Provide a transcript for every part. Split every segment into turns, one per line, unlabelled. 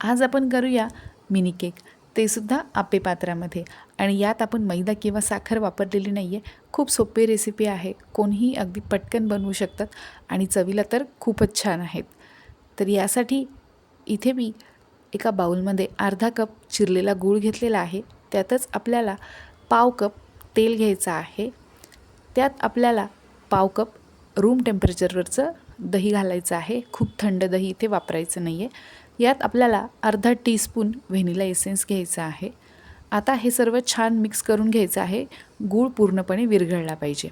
आज आपण करूया मिनी केक. ते सुद्धा आप्पे पात्रामध्ये. आणि यात आपण मैदा किंवा साखर वापरलेली नाही आहे खूप सोपी रेसिपी आहे. कोणीही अगदी पटकन बनवू शकतात. आणि चवीला तर खूपच छान आहेत. तर यासाठी इथे मी एका बाउलमध्ये अर्धा कप चिरलेला गूळ घेतलेला आहे. त्यातच आपल्याला पाव कप तेल घ्यायचं आहे. त्यात आपल्याला पाव कप रूम टेम्परेचरवरचं दही घालायचं आहे. खूप थंड दही इथे वापरायचं नाही आहे यात आपल्याला अर्धा टीस्पून व्हेनिला एसेन्स घ्यायचा आहे. आता हे सर्व छान मिक्स करून घ्यायचं आहे. गूळ पूर्णपणे विरघळला पाहिजे.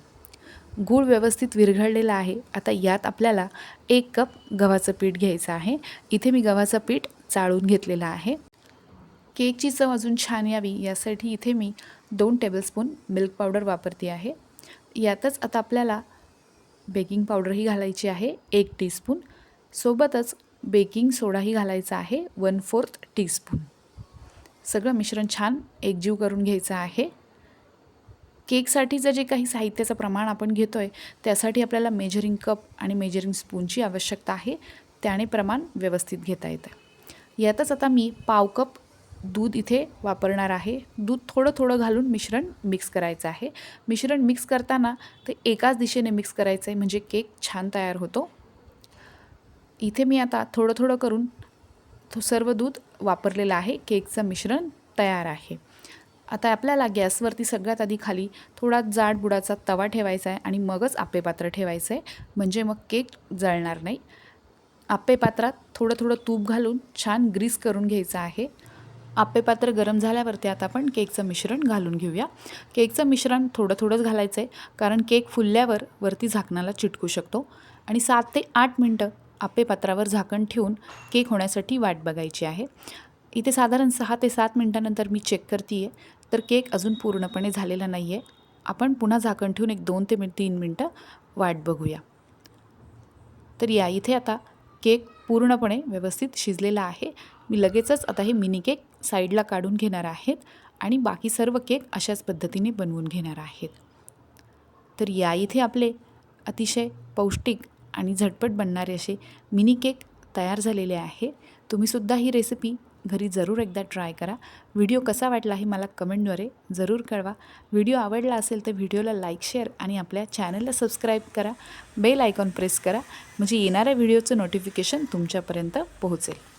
गूळ व्यवस्थित विरघळलेला आहे. आता यात आपल्याला एक कप गव्हाचं पीठ घ्यायचं आहे. इथे मी गव्हाचं पीठ चाळून घेतलेलं आहे. केकची चव अजून छान यावी यासाठी इथे मी दोन टेबलस्पून मिल्क पावडर वापरते आहे. यातच आता आपल्याला बेकिंग पावडरही घालायची आहे. एक टीस्पून सोबतच बेकिंग सोडाही घालायचा आहे. One fourth teaspoon. सगळं मिश्रण छान एकजीव करून घ्यायचं आहे. केकसाठीचं जे काही साहित्याचं प्रमाण आपण घेतो आहे त्यासाठी आपल्याला मेजरिंग कप आणि मेजरिंग स्पूनची आवश्यकता आहे. त्याने प्रमाण व्यवस्थित घेता येतं. यातच आता मी पाव कप दूध इथे वापरणार आहे. दूध थोडं थोडं घालून मिश्रण मिक्स करायचं आहे. मिश्रण मिक्स करताना ते एकाच दिशेने मिक्स करायचं आहे म्हणजे केक छान तयार होतो. इथे मी आता थोडं थोडं करून तो सर्व दूध वापरलेलं आहे. केकचं मिश्रण तयार आहे. आता आपल्याला गॅसवरती सगळ्यात आधी खाली थोडा जाड बुडाचा तवा ठेवायचा आहे आणि मगच आप्पे पात्र ठेवायचं आहे. म्हणजे मग केक जळणार नाही. आप्पे पात्रात थोडं थोडं तूप घालून छान ग्रीस करून घ्यायचं आहे. आप्पे पात्र गरम झाल्यावरती आता आपण केकचं मिश्रण घालून घेऊया. केकचं मिश्रण थोडं थोडंच घालायचं आहे कारण केक फुलल्यावर वरती झाकणाला चिटकू शकतो. आणि सात ते आठ मिनटं आपेपात्रावर झाकण ठेवून केक होण्यासाठी वाट बघायची आहे. इथे साधारण सहा ते सात मिनटानंतर मी चेक करते आहे तर केक अजून पूर्णपणे झालेला नाही आहे आपण पुन्हा झाकण ठेवून एक दोन ते तीन मिनटं वाट बघूया. तर या इथे आता केक पूर्णपणे व्यवस्थित शिजलेला आहे. मी लगेचच आता हे मिनी केक साईडला काढून घेणार आहेत आणि बाकी सर्व केक अशाच पद्धतीने बनवून घेणार आहेत. तर या इथे आपले अतिशय पौष्टिक आणि झटपट बनणारे असे मिनी केक तयार झालेले आहे. तुम्हीसुद्धा ही रेसिपी घरी जरूर एकदा ट्राय करा. व्हिडिओ कसा वाटला हे मला कमेंटद्वारे जरूर कळवा. व्हिडिओ आवडला असेल तर व्हिडिओला लाईक शेअर आणि आपल्या चॅनलला सबस्क्राईब करा. बेल आयकॉन प्रेस करा. म्हणजे येणाऱ्या व्हिडिओचं नोटिफिकेशन तुमच्यापर्यंत पोहोचेल.